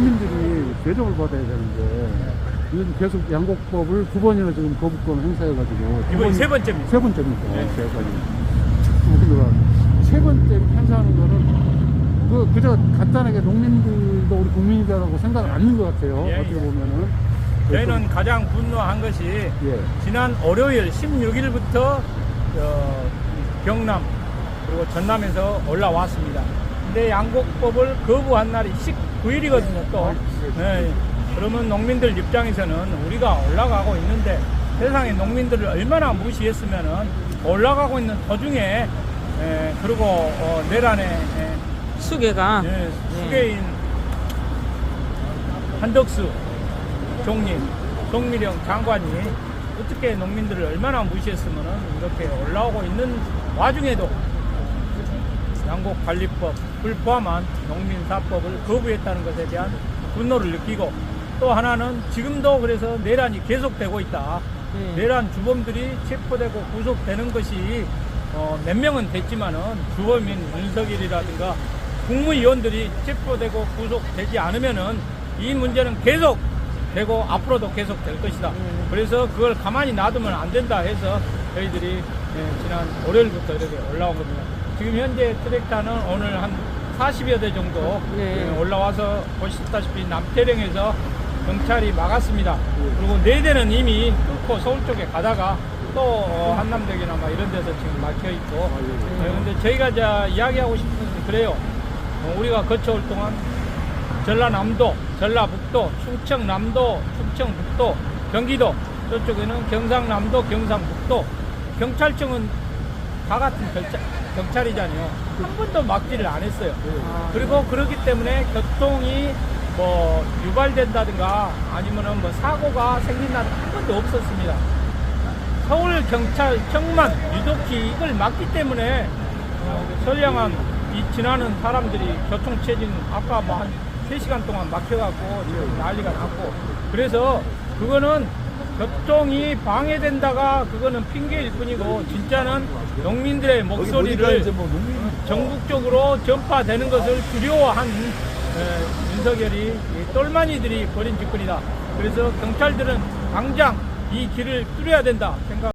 농민들이 대접을 받아야 되는데 요즘 계속 양곡법을 두 번이나 지금 거부권 행사해가지고 이번이 번이- 세 번째입니다. 세 번째입니다. 네. 제가지. 근데 세 번째 행사하는 거는 그 그저 간단하게 농민들도 우리 국민이다라고 생각을 안는 것 같아요. 예, 어떻게 예. 보면은. 저희는 가장 분노한 것이 예. 지난 월요일 16일부터 어, 경남 그리고 전남에서 올라왔습니다. 근데 양곡법을 거부한 날이 19일이거든요. 또 네. 그러면 농민들 입장에서는 우리가 올라가고 있는데 세상에 농민들을 얼마나 무시했으면은 올라가고 있는 도중에 에, 그리고 어, 내란에 에, 수계가 예, 수계인 한덕수 총리, 송미령 장관이 어떻게 농민들을 얼마나 무시했으면 이렇게 올라오고 있는 와중에도 양곡관리법을 포함한 농민사법을 거부했다는 것에 대한 분노를 느끼고 또 하나는 지금도 그래서 내란이 계속되고 있다. 네. 내란 주범들이 체포되고 구속되는 것이 어, 몇 명은 됐지만은 주범인 윤석열이라든가 국무위원들이 체포되고 구속되지 않으면은 이 문제는 계속 되고 앞으로도 계속 될 것이다. 음. 그래서 그걸 가만히 놔두면 안 된다 해서 저희들이 예, 지난 월요일부터 이렇게 올라온 겁니다. 지금 현재 트랙터는 오늘 한 40여 대 정도 네. 예, 올라와서 보시다시피 남태령에서 경찰이 막았습니다. 그리고 네 대는 이미 뚫고 서울 쪽에 가다가 또 어, 한남대교나 막 이런 데서 지금 막혀 있고. 네, 근데 저희가 자 이야기하고 싶은 것은 그래요. 어, 우리가 거쳐올 동안 전라남도, 전라북도, 충청남도, 충청북도, 경기도 저쪽에는 경상남도, 경상북도 경찰청은 다 같은 결자, 경찰이잖아요. 한 번도 막지를 안 했어요. 아, 그리고 그렇기 때문에 교통이 뭐 유발된다든가 아니면은 뭐 사고가 생긴다는 한 번도 없었습니다. 서울 경찰청만 유독히 이걸 막기 때문에 어, 선량한 이 지나는 사람들이 교통 체증 아까 뭐한 3시간 동안 막혀갖고 지금 난리가 났고 그래서 그거는 교통이 방해된다가 그거는 핑계일 뿐이고 진짜는 농민들의 목소리를 전국적으로 전파되는 것을 두려워한 에, 윤석열이 이 똘마니들이 벌인 짓거리다. 그래서 경찰들은 당장 이 길을 뚫어야 된다 생각.